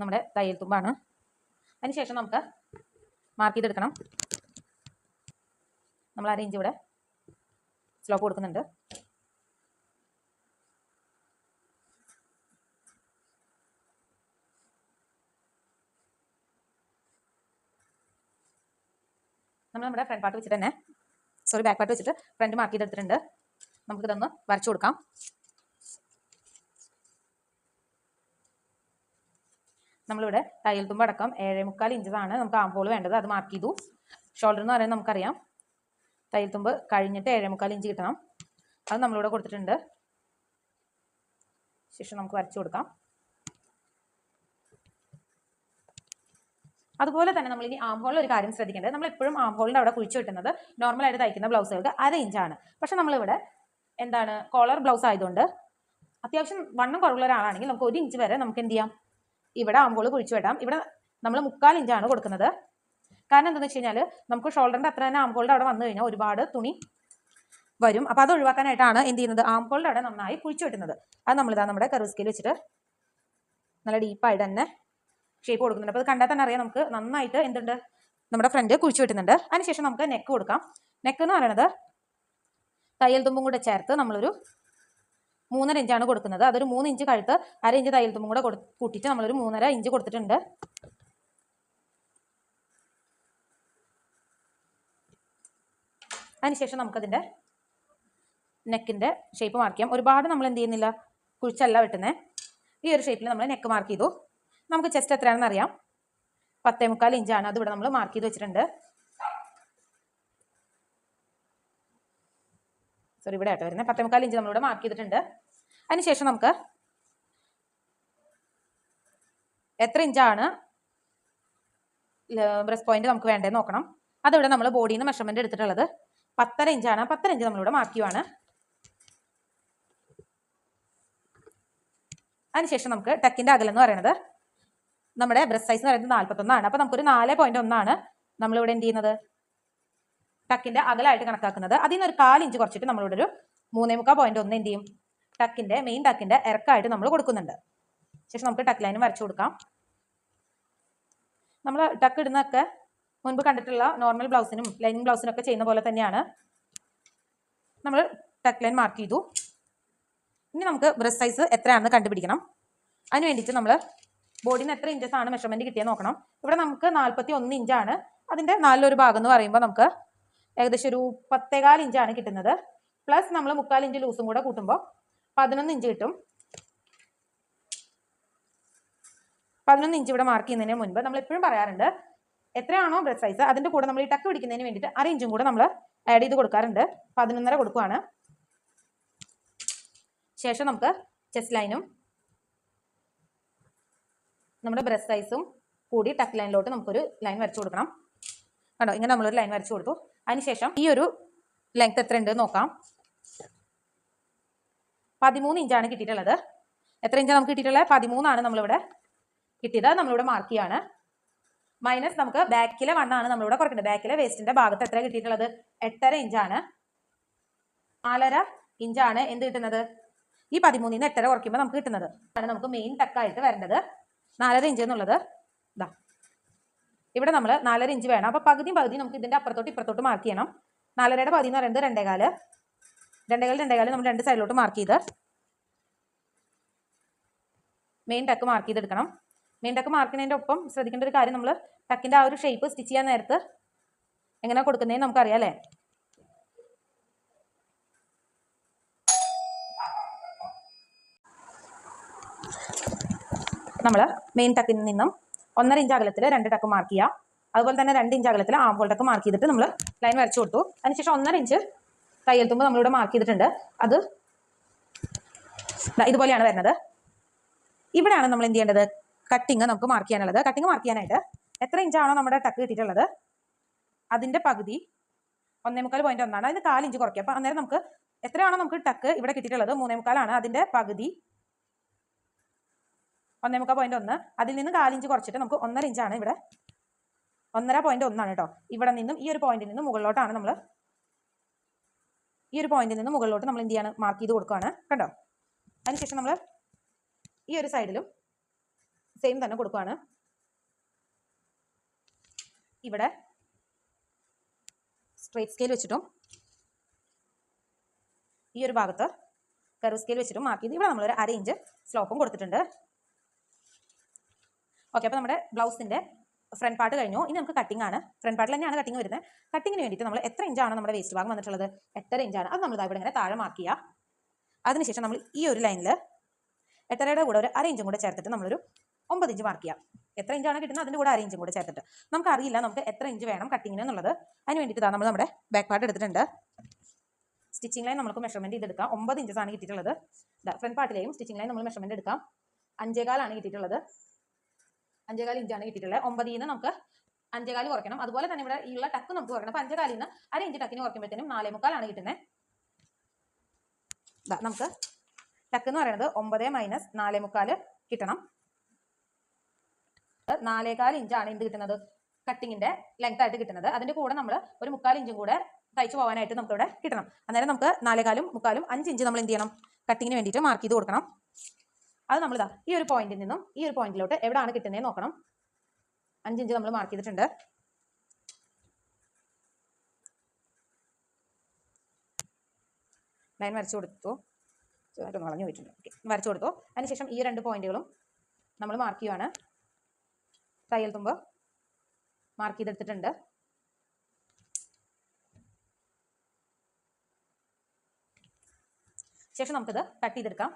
നമ്മുടെ തയ്യൽ തുമ്പാണ്. അതിനുശേഷം നമുക്ക് മാർക്ക് ചെയ്തെടുക്കണം. നമ്മൾ അരയിഞ്ച് ഇവിടെ സ്ലോപ്പ് കൊടുക്കുന്നുണ്ട്. നമ്മൾ നമ്മുടെ ഫ്രണ്ട് പാർട്ട് വെച്ചിട്ട് തന്നെ സോറി ബാക്ക് പാർട്ട് വെച്ചിട്ട് ഫ്രണ്ട് മാർക്ക് ചെയ്തെടുത്തിട്ടുണ്ട്. നമുക്കിതൊന്ന് വരച്ചു കൊടുക്കാം. നമ്മളിവിടെ തയ്യൽ തുമ്പ് അടക്കം ഏഴേ മുക്കാൽ ഇഞ്ചാണ് നമുക്ക് ആംപോൾ വേണ്ടത്. അത് മാർക്ക് ചെയ്തു. ഷോൾഡർ എന്ന് പറയുന്നത് നമുക്കറിയാം. തയ്യൽ തുമ്പ് കഴിഞ്ഞിട്ട് ഏഴേ മുക്കാൽ ഇഞ്ച് കിട്ടണം. അത് നമ്മളിവിടെ കൊടുത്തിട്ടുണ്ട്. ശേഷം നമുക്ക് വരച്ചു കൊടുക്കാം. അതുപോലെ തന്നെ നമ്മൾ ഇനി ആംഹോളിൽ ഒരു കാര്യം ശ്രദ്ധിക്കേണ്ടത്. നമ്മൾ എപ്പോഴും ആംഹോളിന്റെ അവിടെ കുഴിച്ചു കിട്ടുന്നത് നോർമലായിട്ട് തയ്ക്കുന്ന ബ്ലൗസുകൾക്ക് അര ഇഞ്ചാണ് പക്ഷെ നമ്മളിവിടെ എന്താണ് കോളർ ബ്ലൗസ് ആയതുകൊണ്ട് അത്യാവശ്യം വണ്ണം കുറവുള്ള ഒരാളാണെങ്കിൽ നമുക്ക് ഒരു ഇഞ്ച് വരെ നമുക്ക് എന്ത് ചെയ്യാം? ഇവിടെ ആംബോൾ കുഴിച്ചു വിടാം. ഇവിടെ നമ്മൾ മുക്കാൽ ഇഞ്ചാണ് കൊടുക്കുന്നത്. കാരണം എന്താണെന്ന് വെച്ച് കഴിഞ്ഞാൽ നമുക്ക് ഷോൾഡറിന്റെ അത്ര തന്നെ ആം അവിടെ വന്നു കഴിഞ്ഞാൽ ഒരുപാട് തുണി വരും. അപ്പോൾ അത് ഒഴിവാക്കാനായിട്ടാണ് എന്ത് ചെയ്യുന്നത്? ആം അവിടെ നന്നായി കുഴിച്ചു വെട്ടുന്നത്. അത് നമ്മളിതാ നമ്മുടെ കർവ് സ്കെയിൽ വെച്ചിട്ട് നല്ല ഡീപ്പായിട്ട് തന്നെ ഷേപ്പ് കൊടുക്കുന്നുണ്ട്. അപ്പോൾ അത് കണ്ടാൽ തന്നെ അറിയാം നമുക്ക് നന്നായിട്ട് എന്തുണ്ട്? നമ്മുടെ ഫ്രണ്ട് കുഴിച്ചു വിട്ടുന്നുണ്ട്. അതിനുശേഷം നമുക്ക് നെക്ക് കൊടുക്കാം. നെക്ക് എന്ന് പറയുന്നത് തയ്യൽ തുമ്പും കൂടെ ചേർത്ത് നമ്മളൊരു മൂന്നര ഇഞ്ചാണ് കൊടുക്കുന്നത്. അതൊരു മൂന്ന് ഇഞ്ച് കഴുത്ത് അര ഇഞ്ച് തയ്യൽ തുമ്പും കൂടെ കൊടു കൂട്ടിയിട്ട് നമ്മളൊരു മൂന്നര ഇഞ്ച് കൊടുത്തിട്ടുണ്ട്. അതിനുശേഷം നമുക്കതിന്റെ നെക്കിന്റെ ഷേപ്പ് മാർക്ക് ചെയ്യാം. ഒരുപാട് നമ്മൾ എന്ത് ചെയ്യുന്നില്ല? കുഴിച്ചല്ല വെട്ടുന്നത് ഈ ഒരു ഷേപ്പിൽ നമ്മൾ നെക്ക് മാർക്ക് ചെയ്തു. നമുക്ക് ചെസ്റ്റ് എത്രയാണെന്ന് അറിയാം പത്തേ മുക്കാൽ ഇഞ്ചാണ്. അതിവിടെ നമ്മൾ മാർക്ക് ചെയ്ത് വെച്ചിട്ടുണ്ട്. സോറി ഇവിടെ ആട്ടോ വരുന്നത് പത്തേ മുക്കാൽ ഇഞ്ച് നമ്മളിവിടെ മാർക്ക് ചെയ്തിട്ടുണ്ട്. അതിനുശേഷം നമുക്ക് എത്ര ഇഞ്ചാണ് ബ്രസ്റ്റ് പോയിന്റ് നമുക്ക് വേണ്ടത് നോക്കണം. അതിവിടെ നമ്മൾ ബോഡിയിൽ നിന്ന് മെഷർമെന്റ് എടുത്തിട്ടുള്ളത്. പത്തര ഇഞ്ചാണ്. പത്തര ഇഞ്ച് നമ്മളിവിടെ മാർക്ക് ചെയ്യുവാണ്. അതിനുശേഷം നമുക്ക് ടെക്കിന്റെ അകലം എന്ന് പറയുന്നത് നമ്മുടെ ബ്രസ്റ്റ് സൈസ് എന്ന് പറയുന്നത് നാൽപ്പത്തൊന്നാണ് അപ്പോൾ നമുക്കൊരു നാല് പോയിന്റ് ഒന്നാണ്. നമ്മളിവിടെ എന്ത് ചെയ്യുന്നത്? ടക്കിന്റെ അകലായിട്ട് കണക്കാക്കുന്നത്. അതിൽ നിന്ന് ഒരു കാലിഞ്ച് കുറച്ചിട്ട് നമ്മളിവിടെ ഒരു മൂന്നേ മുക്കാൽ പോയിന്റ് ഒന്ന് എന്ത് ചെയ്യും? ടക്കിന്റെ മെയിൻ ടക്കിന്റെ ഇറക്കായിട്ട് നമ്മൾ കൊടുക്കുന്നുണ്ട്. ശേഷം നമുക്ക് ടക്ക് ലൈനും വരച്ചു കൊടുക്കാം. നമ്മൾ ടക്ക് ഇടുന്നതൊക്കെ മുൻപ് കണ്ടിട്ടുള്ള നോർമൽ ബ്ലൗസിനും ലൈനിങ് ബ്ലൗസിനും ഒക്കെ ചെയ്യുന്ന പോലെ തന്നെയാണ്. നമ്മൾ ടക്ക് ലൈൻ മാർക്ക് ചെയ്തു. ഇനി നമുക്ക് ബ്രസ്റ്റ് സൈസ് എത്രയാണെന്ന് കണ്ടുപിടിക്കണം. അതിന് വേണ്ടിയിട്ട് നമ്മൾ ബോഡിന് എത്ര ഇഞ്ചസ് ആണ് മെഷർമെന്റ് കിട്ടിയെന്ന് നോക്കണം. ഇവിടെ നമുക്ക് നാൽപ്പത്തി ഒന്ന് ഇഞ്ചാണ് അതിന്റെ നാലിലൊരു ഭാഗം എന്ന് പറയുമ്പോൾ നമുക്ക് ഏകദേശം ഒരു പത്തേകാൽ ഇഞ്ചാണ് കിട്ടുന്നത്. പ്ലസ് നമ്മൾ മുക്കാൽ ഇഞ്ച് ലൂസും കൂടെ കൂട്ടുമ്പോൾ പതിനൊന്ന് ഇഞ്ച് കിട്ടും. പതിനൊന്ന് ഇഞ്ച് ഇവിടെ മാർക്ക് ചെയ്യുന്നതിന് മുൻപ് നമ്മൾ എപ്പോഴും പറയാറുണ്ട് എത്രയാണോ ബ്രസ്റ്റ് സൈസ് അതിന്റെ കൂടെ നമ്മൾ ഈ ടക്ക് പിടിക്കുന്നതിന് വേണ്ടിയിട്ട് അര ഇഞ്ചും കൂടെ നമ്മൾ ആഡ് ചെയ്ത് കൊടുക്കാറുണ്ട്. പതിനൊന്നര കൊടുക്കുവാണ്. ശേഷം നമുക്ക് ചെസ്റ്റ് ലൈനും നമ്മുടെ ബ്രസ്റ്റ് സൈസും കൂടി ടക്ക് ലൈനിലോട്ട് നമുക്കൊരു ലൈൻ വരച്ചു കൊടുക്കണം. കണ്ടോ? ഇങ്ങനെ നമ്മളൊരു ലൈൻ വരച്ചു കൊടുത്തു. അതിനുശേഷം ഈ ഒരു ലെങ്ത് എത്ര ഉണ്ട് നോക്കാം. പതിമൂന്ന് ഇഞ്ചാണ് കിട്ടിയിട്ടുള്ളത്. എത്ര ഇഞ്ചാണ് നമുക്ക് കിട്ടിയിട്ടുള്ളത്? പതിമൂന്നാണ് നമ്മളിവിടെ കിട്ടിയത്. നമ്മളിവിടെ മാർക്ക് ചെയ്യാണ്. മൈനസ് നമുക്ക് ബാക്കിലെ വണ്ണാണ് നമ്മളിവിടെ കുറയ്ക്കുന്നത് ബാക്കിലെ വേസ്റ്റിന്റെ ഭാഗത്ത് എത്ര കിട്ടിയിട്ടുള്ളത്? എട്ടര ഇഞ്ചാണ് നാലര ഇഞ്ചാണ് എന്ത് കിട്ടുന്നത്? ഈ പതിമൂന്നിൽ നിന്ന് എട്ടര കുറയ്ക്കുമ്പോൾ നമുക്ക് കിട്ടുന്നത്. ആണ് നമുക്ക് മെയിൻ ടക്കായിട്ട് വരേണ്ടത്. നാലര ഇഞ്ച് എന്നുള്ളത്. ഇതാ ഇവിടെ നമ്മൾ നാലര ഇഞ്ച് വേണം. അപ്പോൾ പകുതിയും പകുതി നമുക്ക് ഇതിന്റെ അപ്പുറത്തോട്ട് ഇപ്പുറത്തോട്ട് മാർക്ക് ചെയ്യണം. നാലരയുടെ പകുതി എന്ന് പറയുന്നത് രണ്ടേകാൽ. രണ്ടേകാൽ രണ്ടേകാൽ നമ്മൾ രണ്ട് സൈഡിലോട്ട് മാർക്ക് ചെയ്ത് മെയിൻ ടക്ക് മാർക്ക് ചെയ്തെടുക്കണം. മെയിൻ ടക്ക് മാർക്ക് ചെയ്യുന്നതിന്റെ ഒപ്പം ശ്രദ്ധിക്കേണ്ട ഒരു കാര്യം നമ്മൾ ടക്കിന്റെ ആ ഒരു ഷേപ്പ് സ്റ്റിച്ച് ചെയ്യാൻ നേരത്ത് എങ്ങനെ കൊടുക്കുന്നതെന്ന് നമുക്കറിയാം അല്ലേ? നമ്മൾ മെയിൻ ടക്കിൽ നിന്നും ഒന്നര ഇഞ്ച് അകലത്തിൽ രണ്ട് ടക്ക് മാർക്ക് ചെയ്യാം. അതുപോലെ തന്നെ രണ്ട് ഇഞ്ച് അകലത്തിൽ ആം ഹോൾ ടക്ക് മാർക്ക് ചെയ്തിട്ട് നമ്മൾ ലൈൻ വരച്ചു കൊടുത്തു. അതിനുശേഷം ഒന്നര ഇഞ്ച് തയ്യൽ തുമ്പ് നമ്മളിവിടെ മാർക്ക് ചെയ്തിട്ടുണ്ട്. അത് ഇതുപോലെയാണ് വരുന്നത്. ഇവിടെയാണ് നമ്മൾ എന്ത് ചെയ്യേണ്ടത്? കട്ടിങ് നമുക്ക് മാർക്ക് ചെയ്യാനുള്ളത്. കട്ടിങ് മാർക്ക് ചെയ്യാനായിട്ട് എത്ര ഇഞ്ചാണോ നമ്മുടെ ടക്ക് കിട്ടിയിട്ടുള്ളത്? അതിന്റെ പകുതി ഒന്നേ മുക്കാൽ പോയിന്റ് ഒന്നാണ്. അതിന് കാലിഞ്ച് കുറയ്ക്കുക അപ്പൊ അന്നേരം നമുക്ക് എത്രയാണോ നമുക്ക് ടക്ക് ഇവിടെ കിട്ടിയിട്ടുള്ളത്? മൂന്നേ മുക്കാലാണ്. അതിന്റെ പകുതി ഒന്നേ മുക്കാൽ പോയിന്റ് ഒന്ന് അതിൽ നിന്ന് കാലിഞ്ച് കുറച്ചിട്ട് നമുക്ക് ഒന്നര ഇഞ്ചാണ് ഇവിടെ. ഒന്നര പോയിന്റ് ഒന്നാണ് കേട്ടോ. ഇവിടെ നിന്നും ഈ ഒരു പോയിന്റിൽ നിന്ന് മുകളിലോട്ടാണ് നമ്മൾ ഈ ഒരു പോയിന്റിൽ നിന്ന് മുകളിലോട്ട് നമ്മൾ എന്ത് ചെയ്യാണ്? മാർക്ക് ചെയ്ത് കൊടുക്കുകയാണ് കണ്ടോ? അതിനുശേഷം നമ്മൾ ഈ ഒരു സൈഡിലും സെയിം തന്നെ കൊടുക്കുവാണ്. ഇവിടെ സ്ട്രേറ്റ് സ്കെയിൽ വെച്ചിട്ടും ഈ ഒരു ഭാഗത്ത് കർവ് സ്കെയിൽ വെച്ചിട്ടും മാർക്ക് ചെയ്ത് ഇവിടെ നമ്മളൊരു അര ഇഞ്ച് സ്ലോപ്പും കൊടുത്തിട്ടുണ്ട്. ഓക്കെ അപ്പോൾ നമ്മുടെ ബ്ലൗസിന്റെ ഫ്രണ്ട് പാർട്ട് കഴിഞ്ഞു. ഇനി നമുക്ക് കട്ടിംഗ് ആണ്. ഫ്രണ്ട് പാർട്ടിൽ തന്നെയാണ് കട്ടിംഗ് വരുന്നത്. കട്ടിങ്ങിന് വേണ്ടിയിട്ട് നമ്മൾ എത്ര ഇഞ്ചാണ് നമ്മുടെ വേസ്റ്റ് ഭാഗം വന്നിട്ടുള്ളത്? എട്ടര ഇഞ്ചാണ് അത് നമ്മൾ ഇവിടെ ഇങ്ങനെ താഴെ മാർക്ക് ചെയ്യുക അതിനുശേഷം നമ്മൾ ഈ ഒരു ലൈനിൽ എട്ടരയുടെ കൂടെ ഒരു അര ഇഞ്ചും കൂടെ ചേർത്തിട്ട് നമ്മളൊരു ഒമ്പത് ഇഞ്ച് മാർക്ക് ചെയ്യാം. എത്ര ഇഞ്ചാണ് കിട്ടുന്നത് അതിന്റെ കൂടെ അര ഇഞ്ചും കൂടെ ചേർത്തിട്ട്. നമുക്ക് അറിയില്ല നമുക്ക് എത്ര ഇഞ്ച് വേണം കട്ടിങ്ങിന് എന്നുള്ളത്. അതിന് വേണ്ടിയിട്ട് നമ്മൾ നമ്മുടെ ബാക്ക് പാർട്ട് എടുത്തിട്ടുണ്ട്. സ്റ്റിച്ചിങ് ലൈൻ നമുക്ക് മെഷർമെന്റ് ചെയ്തെടുക്കാം. ഒമ്പത് ഇഞ്ചസ് ആണ് കിട്ടിയിട്ടുള്ളത്. ഫ്രണ്ട് പാർട്ടിലെയും സ്റ്റിച്ചിങ് ലൈൻ നമ്മൾ മെഷർമെന്റ് എടുക്കാം. അഞ്ചേകാലാണ് കിട്ടിയിട്ടുള്ളത്. അഞ്ചേകാൽ ഇഞ്ചാണ് കിട്ടിയിട്ടുള്ളത്. ഒമ്പതിൽ നിന്ന് നമുക്ക് അഞ്ചേകാൽ കുറയ്ക്കണം. അതുപോലെ തന്നെ ഇവിടെ ഉള്ള ടക്ക് നമുക്ക് കുറയ്ക്കണം. അപ്പൊ അഞ്ചേകാലിൽ നിന്ന് അര ഇഞ്ച് ടക്കിന് കുറയ്ക്കുമ്പോഴത്തേനും നാലേ മുക്കാലാണ് കിട്ടുന്നത് നമുക്ക് ടക്ക് എന്ന് പറയുന്നത് ഒമ്പത് മൈനസ് നാലേ മുക്കാൽ കിട്ടണം. നാലേകാൽ ഇഞ്ചാണ് എന്ത് കിട്ടുന്നത്? കട്ടിങ്ങിന്റെ ലെങ്ത് ആയിട്ട് കിട്ടുന്നത്. അതിന്റെ കൂടെ നമ്മൾ ഒരു മുക്കാൽ ഇഞ്ചും കൂടെ തയ്ച്ചു പോകാനായിട്ട് നമുക്ക് ഇവിടെ കിട്ടണം. അന്നേരം നമുക്ക് നാലേകാലും മുക്കാലും അഞ്ച് ഇഞ്ച് നമ്മൾ എന്ത് ചെയ്യണം? കട്ടിങ്ങിന് വേണ്ടിയിട്ട് മാർക്ക് ചെയ്ത് കൊടുക്കണം. അത് നമ്മൾ ഇതാ ഈ ഒരു പോയിന്റിൽ നിന്നും ഈ ഒരു പോയിന്റിലോട്ട് എവിടെയാണ് കിട്ടുന്നത് നോക്കണം. അഞ്ചിഞ്ച് നമ്മൾ മാർക്ക് ചെയ്തിട്ടുണ്ട്. ലൈൻ വരച്ചു കൊടുത്തു. വളഞ്ഞു പോയിട്ടുണ്ട്. ഓക്കെ വരച്ചു കൊടുത്തു. അതിനുശേഷം ഈ രണ്ട് പോയിന്റുകളും നമ്മൾ മാർക്ക് ചെയ്യുവാണ്. തയ്യൽ തുമ്പ് മാർക്ക് ചെയ്തെടുത്തിട്ടുണ്ട്. ശേഷം നമുക്കിത് കട്ട് ചെയ്തെടുക്കാം.